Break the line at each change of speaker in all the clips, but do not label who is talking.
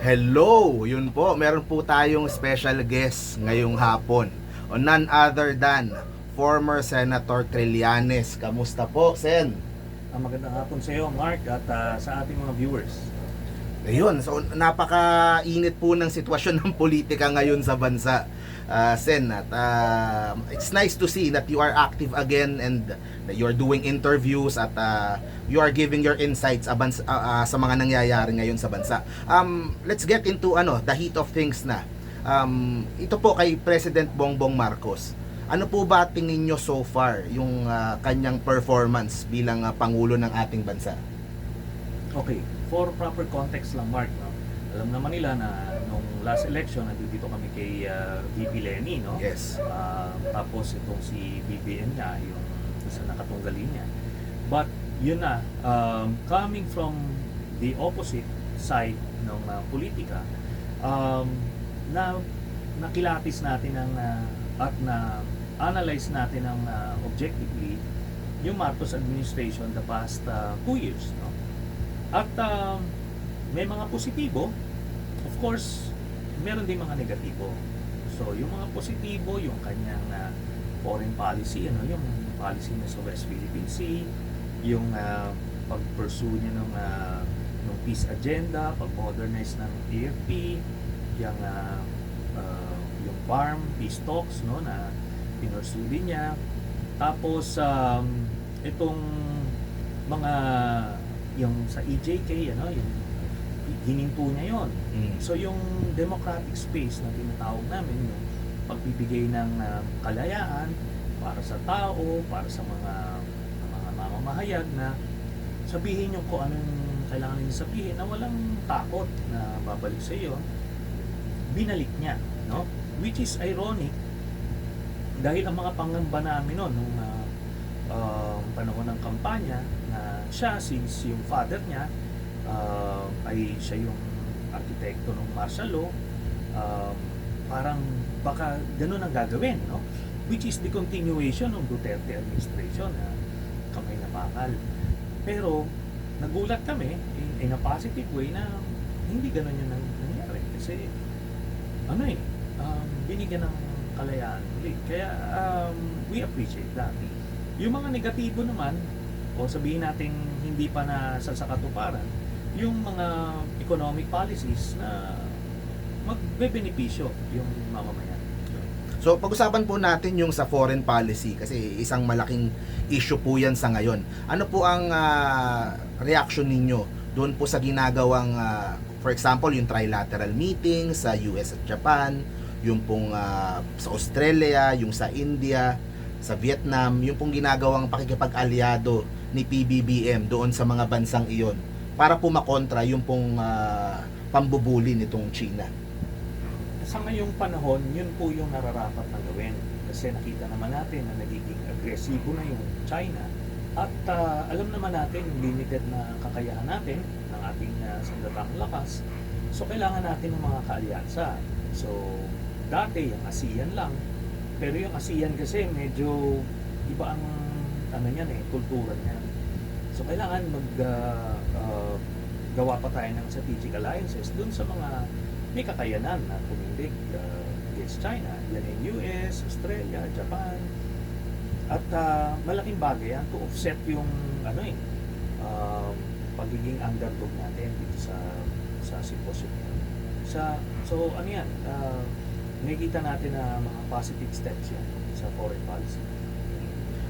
Hello! Yun po, meron po tayong special guest ngayong hapon. O none other than former Senator Trillanes. Kamusta po, Sen?
Ang magandang hapon sa iyo, Mark, at ah, sa ating mga viewers.
Ayun, so napaka-init po ng sitwasyon ng politika ngayon sa bansa. Ah, Sen, at ah, it's nice to see that you are active again and that you are doing interviews at ah, you are giving your insights abans, ah, ah, sa mga nangyayari ngayon sa bansa. Um, let's get into ano, the heat of things na. Um, ito po kay President Bongbong Marcos. Ano po ba tingin nyo so far yung ah, kanyang performance bilang ah, pangulo ng ating bansa?
Okay, for proper context lang, Mark, alam naman nila na nung last election, nandito kami kay ah, VP Lenny, no?
Yes.
Ah, tapos itong si BBM niya, yung isa nakatunggali niya. But yun na, um, coming from the opposite side ng ah, politika, um, na nakilatis natin ang ah, at na analyze natin ang ah, objectively yung Marcos administration the past uh, two years no at um, may mga positibo course meron din mga negatibo. So yung mga positibo yung kanyang ah, foreign policy ano yung policy niya sa West Philippine Sea yung uh, pag-pursue niya ng ah, ng peace agenda pag-modernize ng AFP yung ah, ah, yung farm peace talks no na pinursue din niya. Tapos um, itong mga yung sa EJK ano yung hininto niya yon So yung democratic space na tinatawag namin, yung pagbibigay ng ah, kalayaan para sa tao, para sa mga mga mamamahayag na sabihin nyo kung anong kailangan niyo sabihin na walang takot na babalik sa iyo, binalik niya, no? Which is ironic dahil ang mga pangamba namin noon nung ah, um, panahon ng kampanya na siya since yung father niya uh, ay siya yung arkitekto ng martial law um, parang baka ganun ang gagawin no? Which is the continuation ng Duterte administration na kamay na bakal pero nagulat kami in, in a positive way na hindi ganun yung nang- nangyari. Kasi ano eh um, binigyan ng kalayaan ulit. Kaya um, we appreciate that. Yung mga negatibo naman o sabihin natin hindi pa na sa katuparan yung mga economic policies na magbebenepisyo yung mamamayan.
So pag-usapan po natin yung sa foreign policy kasi isang malaking issue po yan sa ngayon. Ano po ang ah, reaction ninyo doon po sa ginagawang ah, for example yung trilateral meeting sa US at Japan, yung pong ah, sa Australia, yung sa India, sa Vietnam, yung pong ginagawang pakikipag-alyado ni PBBM doon sa mga bansang iyon para po makontra yung pong ah, pambubuli nitong China.
Sa ngayong panahon, yun po yung nararapat na gawin. Kasi nakita naman natin na nagiging agresibo na yung China. At ah, alam naman natin yung limited na kakayahan natin ng ating uh, sandatang lakas. So kailangan natin ng mga kaalyansa. So dati yung ASEAN lang. Pero yung ASEAN kasi medyo iba ang ano niyan eh, kultura niyan. So kailangan mag ah, ah, gawa pa tayo ng strategic alliances dun sa mga may kakayanan na tumindig uh, against China. Yan yung US, Australia, Japan. At ah, malaking bagay yan to offset yung ano eh, um, pagiging underdog natin dito sa sa symposium. Sa, so ano yan, uh, nakikita natin na mga positive steps yan sa foreign policy.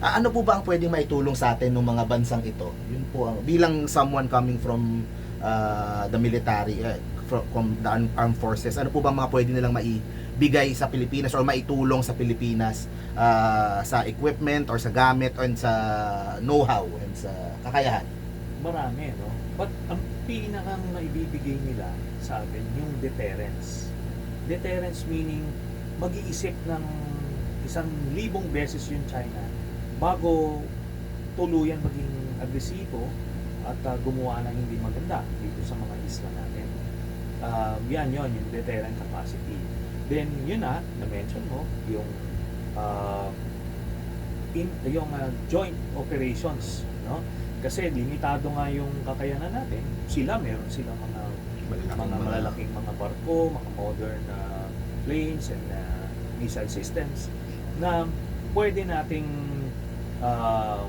Ah, ano po ba ang pwedeng maitulong sa atin ng mga bansang ito? Yun po ang bilang someone coming from ah, the military eh, from, from the armed- forces. Ano po ba ang mga pwede nilang maibigay sa Pilipinas or maitulong sa Pilipinas ah, sa equipment or sa gamit or sa know-how and sa kakayahan?
Marami, no? But ang pinakang naibibigay nila sa atin, yung deterrence. Deterrence meaning, mag-iisip ng isang libong beses yung China bago tuluyan maging agresibo at ah, gumawa ng hindi maganda dito sa mga isla natin. Ah, yan yon yung deterrent capacity. Then, yun na, na-mention mo, yung ah, in, yung ah, joint operations, no? Kasi limitado nga yung kakayanan natin. Sila meron silang mga
Malalaking
mga malalaking mga barko, mga modern na planes and uh, missile systems na pwede nating uh,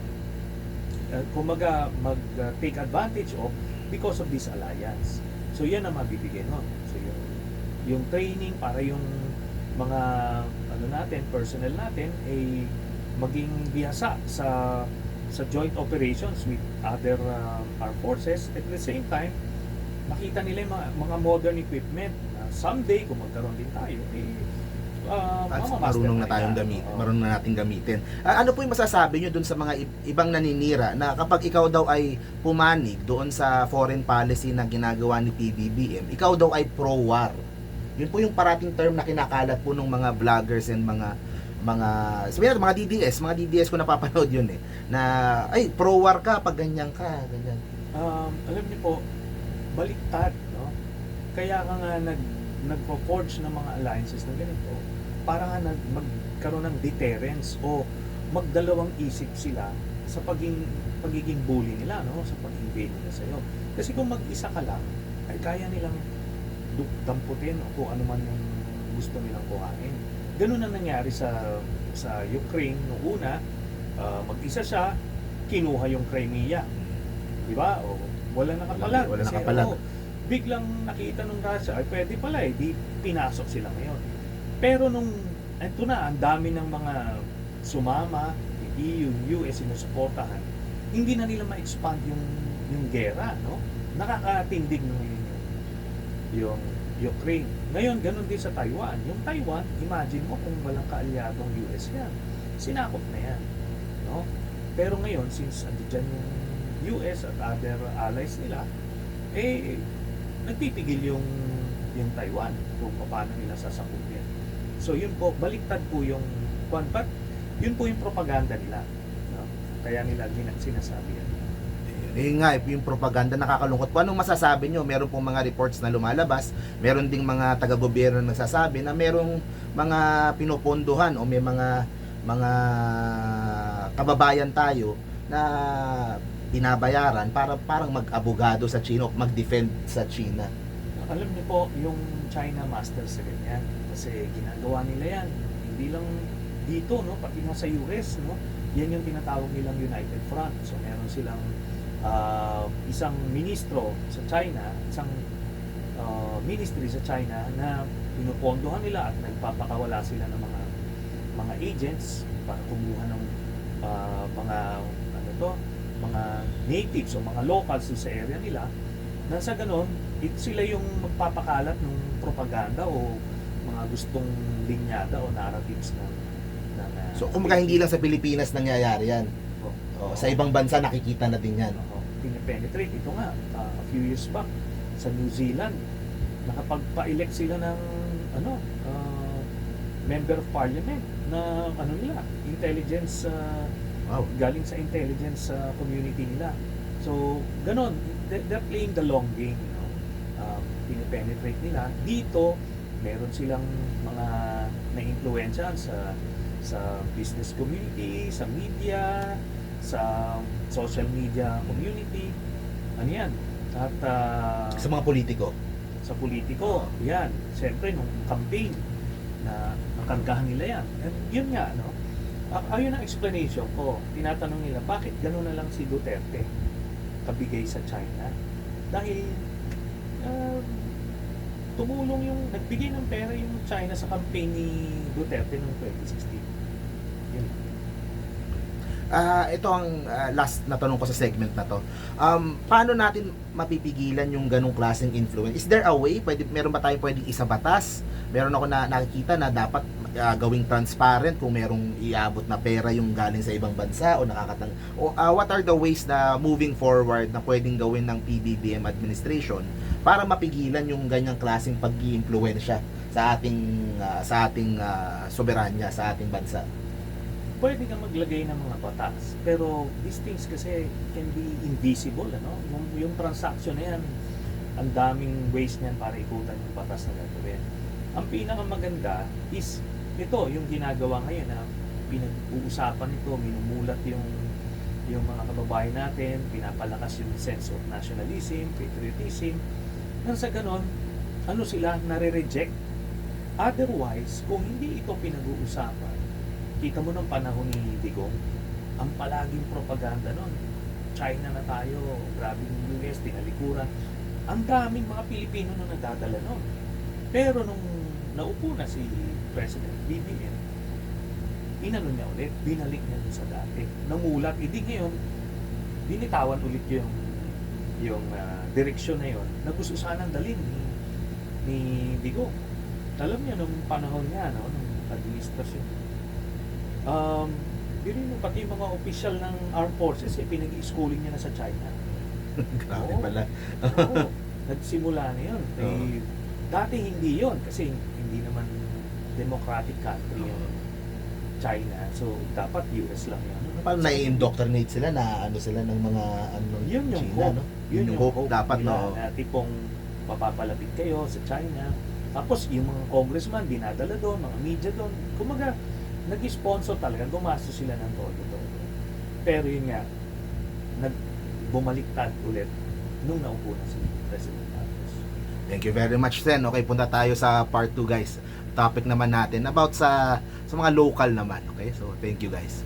uh, kumaga mag-take advantage of because of this alliance. So yan ang mabibigay nun. So yung, yung training para yung mga ano natin, personnel natin ay maging bihasa sa sa joint operations with other um, armed forces at the same time makita nila yung mga, mga modern equipment na someday kung magkaroon din tayo eh uh,
At marunong na
tayo
tayong gamit, marunong na nating gamitin. Ah, ano po yung masasabi nyo dun sa mga ibang naninira na kapag ikaw daw ay pumanig doon sa foreign policy na ginagawa ni PBBM, ikaw daw ay pro-war. Yun po yung parating term na kinakalat po ng mga vloggers and mga mga sabihin natin mga DDS, mga DDS ko napapanood yun eh na ay pro-war ka pag ganyan ka, ganyan.
um, alam niyo po, baliktad, no? Kaya ka nga nag, nagpo-forge ng mga alliances na ganito para nga magkaroon ng deterrence o magdalawang isip sila sa paging, pagiging bully nila, no? Sa pag-invade nila sa'yo. Kasi kung mag-isa ka lang, ay kaya nilang damputin o kung ano man yung gusto nilang kuhain. Ganun ang nangyari sa sa Ukraine noong una. Ah, mag-isa siya, kinuha yung Crimea. Di ba? O, wala nakapalag.
Wala
Kasi,
nakapalag.
oo, biglang nakita nung Russia, ay pwede pala eh, di pinasok sila ngayon. Pero nung, eto na, ang dami ng mga sumama, EU, US, sinusuportahan, hindi na nila ma-expand yung, yung gera, no? Nakakatindig na ngayon yung, yung Ukraine. Ngayon, ganun din sa Taiwan. Yung Taiwan, imagine mo kung walang kaalyadong US yan. Sinakop na yan. No? Pero ngayon, since andyan yung US at other allies nila, eh, nagpipigil yung yung Taiwan kung paano nila sasakupin. So yun po, baliktad po yung kwan, but yun po yung propaganda nila. No? Kaya nila sinasabi yan.
Eh nga, eh, yung propaganda nakakalungkot po. Anong masasabi nyo? Meron pong mga reports na lumalabas. Meron ding mga taga-gobyerno na nagsasabi na merong mga pinupondohan o may mga mga kababayan tayo na binabayaran para parang mag-abogado sa China mag-defend sa China.
Alam niyo po, yung China Masters sa ganyan. Kasi ginagawa nila yan. Hindi lang dito, no? pati nga sa US, no? yan yung tinatawag nilang United Front. So meron silang ah, isang ministro sa China, isang ah, ministry sa China na pinupondohan nila at nagpapakawala sila ng mga mga agents para kumuha ng ah, mga ano to, mga natives o mga locals sa area nila na sa ganon, it, sila yung magpapakalat ng propaganda o mga gustong linyada o narratives ng, ng ah,
So, kumbaga hindi lang sa Pilipinas nangyayari yan.
Oo.
O, sa ibang bansa nakikita na din yan.
Oo, pinipenetrate. Ito nga, uh, a few years back, sa New Zealand, nakapagpa-elect sila ng ano, uh, member of parliament na ano nila, intelligence, uh,
Wow.
galing sa intelligence uh, community nila. So, ganon, they- they're playing the long game, you know. Um, pinipenetrate nila. Dito, meron silang mga na-influensya sa sa business community, sa media, sa social media community. Ano yan? At ah,
Sa mga politiko.
sa politiko, yan. Siyempre, nung campaign na nakargahan nila yan. And yun nga, no? Ayun ang explanation ko. Tinatanong nila, bakit gano'n na lang si Duterte kabigay sa China? Dahil ah, tumulong yung, nagbigay ng pera yung China sa campaign ni Duterte noong 2016. Yun.
Ah, ito ang ah, last na tanong ko sa segment na to. Um, paano natin mapipigilan yung ganong klaseng influence? Is there a way? Pwede, meron ba tayong pwedeng isa batas? Meron ako na nakikita na dapat ah, gawing transparent kung merong iabot na pera yung galing sa ibang bansa o nakakatang o ah, what are the ways na moving forward na pwedeng gawin ng PBBM administration para mapigilan yung ganyang klaseng pag-iimpluwensya sa ating ah, sa ating ah, soberanya sa ating bansa.
pwede kang maglagay ng mga batas. Pero these things kasi can be invisible, ano? Yung, yung transaction na yan, ang daming ways niyan para ikutan yung batas na gagawin. Ang pinakamaganda is ito, yung ginagawa ngayon na pinag-uusapan ito, minumulat yung yung mga kababayan natin, pinapalakas yung sense of nationalism, patriotism, Nang sa ganon, ano sila, nare-reject. Otherwise, kung hindi ito pinag-uusapan, kita mo ng panahon ni Digong, ang palaging propaganda nun, China na tayo, grabe yung US, tinalikuran. Ang daming mga Pilipino na nadadala nun. Pero nung naupo na si President BBM, inano niya ulit, binalik niya sa dati. Namulat, hindi ngayon, binitawan ulit yung yung ah, direksyon na yon na gusto sanang dalhin ni, ni Digong. Alam niya nung panahon niya, no, nung administrasyon. Um, yun mo, pati mga official ng armed forces, eh, pinag-schooling niya na sa China.
Grabe
Oo.
pala.
Oo, nagsimula na yun. Eh, dati hindi yon kasi hindi naman democratic country yung China. So, dapat US lang yun.
Parang nai-indoctrinate sila na ano sila ng mga ano
Yun yung
China,
hope.
no? Yun, yung hope, dapat
nila
no.
na tipong mapapalapit kayo sa China. Tapos yung mga congressman dinadala doon, mga media doon. Kumaga, nag-sponsor talaga, gumastos sila ng todo-todo. Pero yun nga, nag bumaliktad ulit nung naupo na si President Marcos.
Thank you very much, Sen. Okay, punta tayo sa part 2, guys. Topic naman natin about sa sa mga local naman, okay? So, thank you, guys.